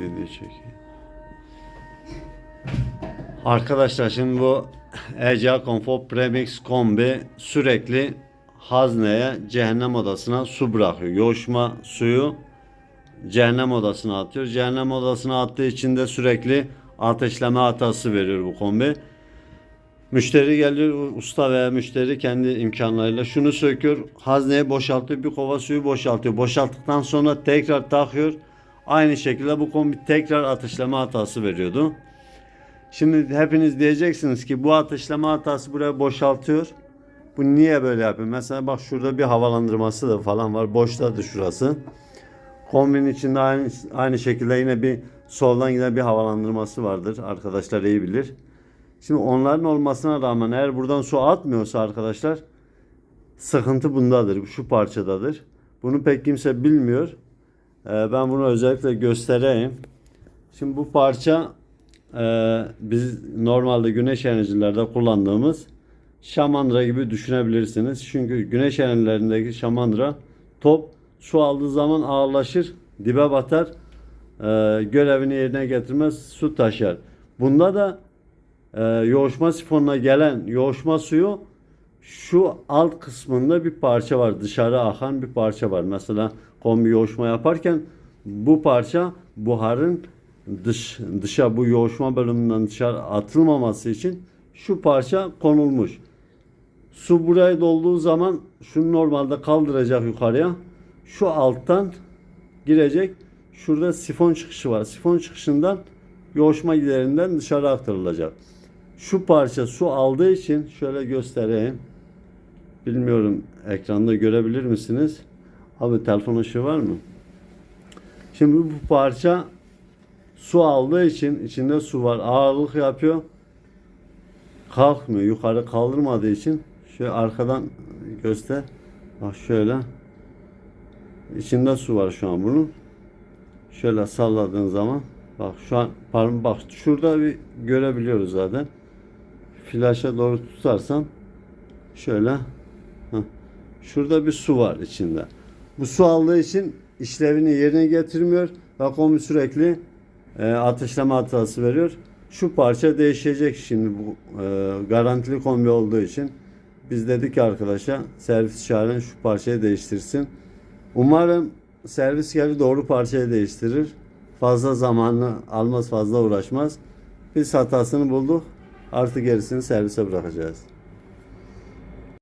Video çekiyor. Arkadaşlar şimdi bu ECA Comfort Premix kombi sürekli hazneye cehennem odasına su bırakıyor. Yoğuşma suyu cehennem odasına atıyor. Cehennem odasına attığı için de sürekli ateşleme hatası veriyor bu kombi. Müşteri geliyor, usta veya müşteri kendi imkanlarıyla şunu söküyor, hazneye boşaltıyor, bir kova suyu boşaltıyor. Boşalttıktan sonra tekrar takıyor. Aynı şekilde bu kombi tekrar ateşleme hatası veriyordu. Şimdi hepiniz diyeceksiniz ki bu ateşleme hatası buraya boşaltıyor. Bu niye böyle yapıyor? Mesela bak şurada bir havalandırması da falan var. Boştadır şurası. Kombinin içinde aynı, aynı şekilde yine bir soldan giden bir havalandırması vardır. Arkadaşlar iyi bilir. Şimdi onların olmasına rağmen eğer buradan su atmıyorsa arkadaşlar sıkıntı bundadır. Şu parçadadır. Bunu pek kimse bilmiyor. Ee, ben bunu özellikle göstereyim. Şimdi bu parça e, biz normalde güneş enerjilerde kullandığımız şamandıra gibi düşünebilirsiniz. Çünkü güneş enerjilerindeki şamandıra top su aldığı zaman ağırlaşır, dibe batar, e, görevini yerine getirmez, su taşır. Bunda da e, yoğuşma sifonuna gelen yoğuşma suyu şu alt kısmında bir parça var. Dışarı akan bir parça var. Mesela kombi yoğuşma yaparken bu parça buharın dış dışa bu yoğuşma bölümünden dışarı atılmaması için şu parça konulmuş. Su buraya dolduğu zaman şunu normalde kaldıracak yukarıya. Şu alttan girecek. Şurada sifon çıkışı var. Sifon çıkışından yoğuşma giderinden dışarı aktarılacak. Şu parça su aldığı için şöyle göstereyim. Bilmiyorum ekranda görebilir misiniz? Abi telefon ışığı var mı? Şimdi bu parça su aldığı için içinde su var. Ağırlık yapıyor. Kalkmıyor. Yukarı kaldırmadığı için şöyle arkadan göster. Bak şöyle. İçinde su var şu an bunun. Şöyle salladığın zaman bak şu an parm bak şurada bir görebiliyoruz zaten. Flaşa doğru tutarsan şöyle şurada bir su var içinde. Bu su aldığı için işlevini yerine getirmiyor kombi sürekli e, ateşleme hatası veriyor. Şu parça değişecek şimdi bu e, garantili kombi olduğu için. Biz dedik arkadaşa servis çağırın şu parçayı değiştirsin. Umarım servis gelir doğru parçayı değiştirir. Fazla zamanını almaz fazla uğraşmaz. Biz hatasını bulduk. Artık gerisini servise bırakacağız.